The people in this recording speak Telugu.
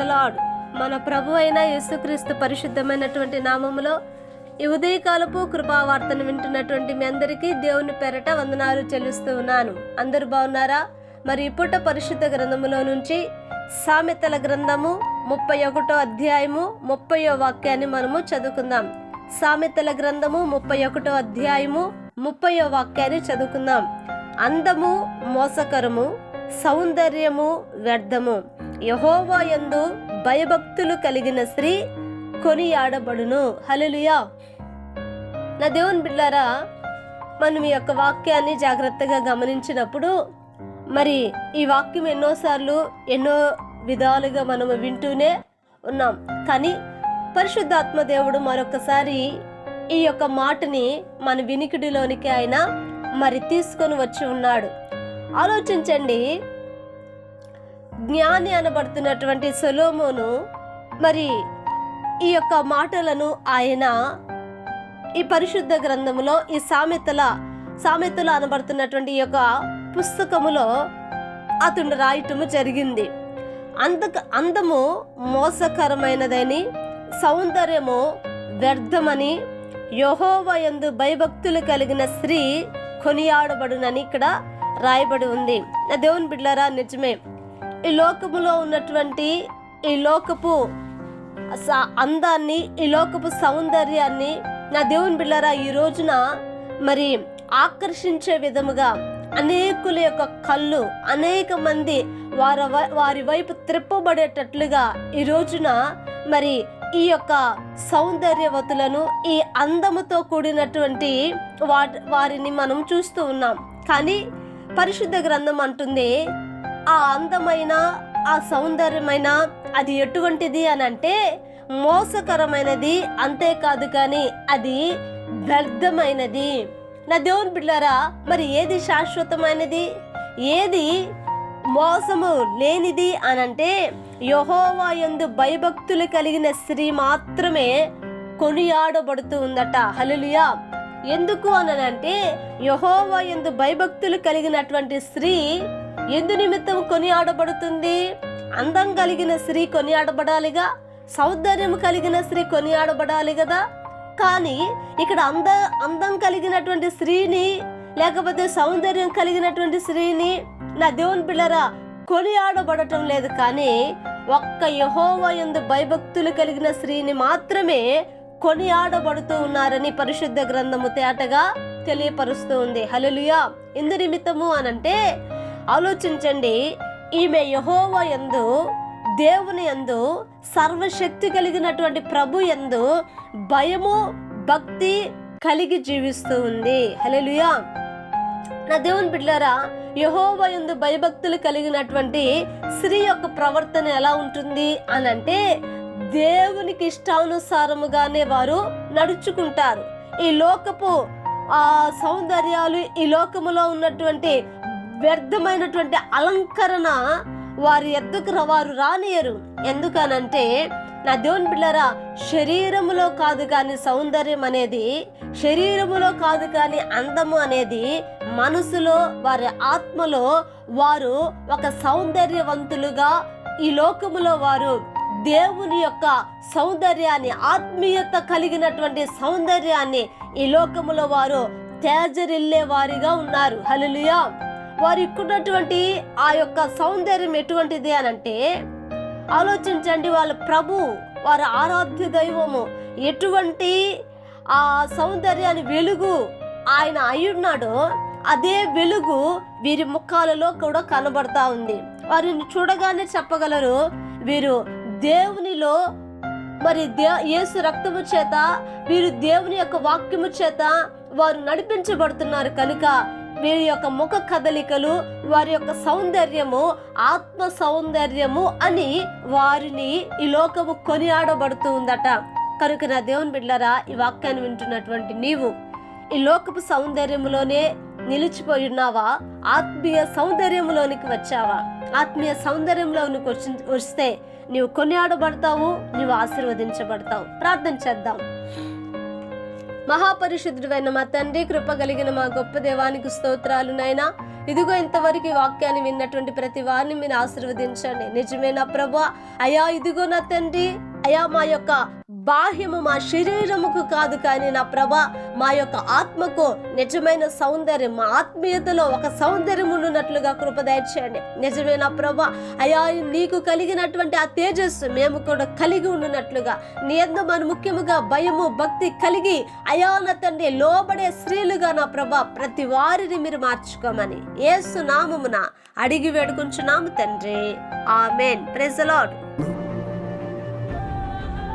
ప్రైజలాడ్. మన ప్రభు అయిన యేసుక్రీస్తు పరిశుద్ధమైనటువంటి నామములో ఈ ఉదయకాలపు కృపావార్తను వింటున్నటువంటి మీ అందరికీ దేవుని పెరట వందనాలు చెల్లిస్తూ ఉన్నాను. అందరూ బాగున్నారా? మరి ఇప్పుట పరిశుద్ధ గ్రంథములో నుంచి సామెతల గ్రంథము ముప్పై ఒకటో అధ్యాయము ముప్పయో వాక్యాన్ని మనము చదువుకుందాం. సామెతల గ్రంథము ముప్పై ఒకటో అధ్యాయము ముప్పయో వాక్యాన్ని చదువుకుందాం. అందము మోసకరము సౌందర్యము వ్యర్థము. యహోవాయందు భయభక్తులు కలిగిన స్త్రీ కొనియాడబడును. హలలుయా నా దేవుని బిడ్డారా మనం ఈ యొక్క వాక్యాన్ని జాగ్రత్తగా గమనించినప్పుడు మరి ఈ వాక్యం ఎన్నోసార్లు ఎన్నో విధాలుగా మనము వింటూనే ఉన్నాం. కానీ పరిశుద్ధాత్మ దేవుడు మరొకసారి ఈ యొక్క మాటని మన వినికిడిలోనికి ఆయన మరి తీసుకొని వచ్చి ఉన్నాడు. ఆలోచించండి జ్ఞాని అనబడుతున్నటువంటి సొలోమోను మరి ఈ యొక్క మాటలను ఆయన ఈ పరిశుద్ధ గ్రంథములో ఈ సామెతల సామెతలు అనబడుతున్నటువంటి ఈ యొక్క పుస్తకములో అతను రాయటము జరిగింది. అంత అందము మోసకరమైనదని సౌందర్యము వ్యర్థమని యహోవయందు భయభక్తులు కలిగిన స్త్రీ కొనియాడబడునని ఇక్కడ రాయబడి ఉంది. నా దేవుని బిడ్డలారా నిజమే. ఈ లోకములో ఉన్నటువంటి ఈ లోకపు స- అందాన్ని ఈ లోకపు సౌందర్యాన్ని నా దేవుని బిళ్ళారా ఈ రోజున మరి ఆకర్షించే విధముగా అనేకుల యొక్క కళ్ళు అనేక మంది వారి వై- వారి వైపు త్రిప్పబడేటట్లుగా ఈ రోజున మరి ఈ యొక్క సౌందర్యవతులను ఈ అందముతో కూడినటువంటి వా వారిని మనం చూస్తూ ఉన్నాం. కానీ పరిశుద్ధ గ్రంథం అంటుంది ఆ అందమైన ఆ సౌందర్యమైన అది ఎటువంటిది అని అంటే మోసకరమైనది అంతేకాదు కానీ అది వ్యర్థమైనది. నా దేవుని బిడ్డారా మరి ఏది శాశ్వతమైనది? ఏది మోసము లేనిది అనంటే యహోవా యందు భయభక్తులు కలిగిన స్త్రీ మాత్రమే కొనియాడబడుతూ ఉందట. హలులియా ఎందుకు అనంటే యహోవా యందు భయభక్తులు కలిగినటువంటి స్త్రీ ఎందు నిమిత్తం కొనియాడబడుతుంది? అందం కలిగిన స్త్రీ కొనియాడబడాలిగా? సౌందర్యం కలిగిన స్త్రీ కొనియాడబడాలి కదా కానీ ఇక్కడ అంద అందం కలిగినటువంటి స్త్రీని లేకపోతే సౌందర్యం కలిగినటువంటి స్త్రీని నా దేవుని పిల్లరా కొనియాడబడటం లేదు. కానీ ఒక్క యహోవ ఎందు భయభక్తులు కలిగిన స్త్రీని మాత్రమే కొనియాడబడుతూ ఉన్నారని పరిశుద్ధ గ్రంథము తేటగా తెలియపరుస్తూ ఉంది. హలలుయా ఎందు నిమిత్తము అనంటే ఆలోచించండి. ఈమె యహోవ యందు దేవుని యందు సర్వశక్తి కలిగినటువంటి ప్రభు యందు భయము భక్తి కలిగి జీవిస్తూ ఉంది. హలెలుయా నా దేవుని బిడ్డారా యహోవ యందు భయభక్తులు కలిగినటువంటి స్త్రీ యొక్క ప్రవర్తన ఎలా ఉంటుంది అని అంటే దేవునికి ఇష్టానుసారముగానే వారు నడుచుకుంటారు. ఈ లోకపు ఆ సౌందర్యాలు ఈ లోకములో ఉన్నటువంటి వ్యర్థమైనటువంటి అలంకరణ వారి ఎద్దుకు వారు రానియరు. ఎందుకనంటే నా దేవుని బిళ్ళరా శరీరములో కాదు కానీ సౌందర్యం అనేది శరీరములో కాదు కానీ అందము అనేది మనసులో వారి ఆత్మలో వారు ఒక సౌందర్యవంతులుగా ఈ లోకములో వారు దేవుని యొక్క సౌందర్యాన్ని ఆత్మీయత కలిగినటువంటి సౌందర్యాన్ని ఈ లోకములో వారు తేజరిల్లే వారిగా ఉన్నారు. హలులియా వారికి ఉన్నటువంటి ఆ యొక్క సౌందర్యం ఎటువంటిది అని అంటే ఆలోచించండి వాళ్ళ ప్రభు వారి ఆరాధ్య దైవము ఎటువంటి ఆ సౌందర్యాన్ని వెలుగు ఆయన అయ్యున్నాడో అదే వెలుగు వీరి ముఖాలలో కూడా కనబడతా ఉంది. వారిని చూడగానే చెప్పగలరు వీరు దేవునిలో మరి దే యేసు రక్తము చేత వీరు దేవుని యొక్క వాక్యము చేత వారు నడిపించబడుతున్నారు కనుక వీరి యొక్క ముఖ కదలికలు వారి యొక్క సౌందర్యము ఆత్మ సౌందర్యము అని వారిని ఈ లోకము కొనియాడబడుతూ ఉందట. కనుక నా దేవుని బిడ్డరా ఈ వాక్యాన్ని వింటున్నటువంటి నీవు ఈ లోకపు సౌందర్యములోనే నిలిచిపోయి ఉన్నావా? ఆత్మీయ సౌందర్యములోనికి వచ్చావా? ఆత్మీయ సౌందర్యంలోనికి వచ్చి వస్తే నీవు కొనియాడబడతావు నీవు ఆశీర్వదించబడతావు. ప్రార్థన చేద్దాం. మహాపరిశుద్ధుడైన మా తండ్రి కృప కలిగిన మా గొప్ప దేవానికి స్తోత్రాలు నైనా ఇదిగో ఇంతవరకు ఈ వాక్యాన్ని విన్నటువంటి ప్రతి వారిని మీరు ఆశీర్వదించండి. నిజమేనా ప్రభా? అయా ఇదిగో నా తండ్రి. అయా మా యొక్క బాహ్యము మా శరీరముకు కాదు కానీ నా ప్రభ మా యొక్క ఆత్మకు నిజమైన సౌందర్యం మా ఆత్మీయతలో ఒక సౌందర్యం ఉన్నట్లుగా కృపదయచేయండి నిజమైన ప్రభ అయా నీకు కలిగినటువంటి ఆ తేజస్సు మేము కూడా కలిగి ఉన్నట్లుగా నీ ఎందు మన ముఖ్యముగా భయము భక్తి కలిగి అయా నా తండ్రి లోబడే స్త్రీలుగా నా ప్రభ ప్రతి వారిని మీరు మార్చుకోమని ఏసు నామమున అడిగి వేడుకుంటున్నాము తండ్రి. ఆమెన్. ప్రెజలాడు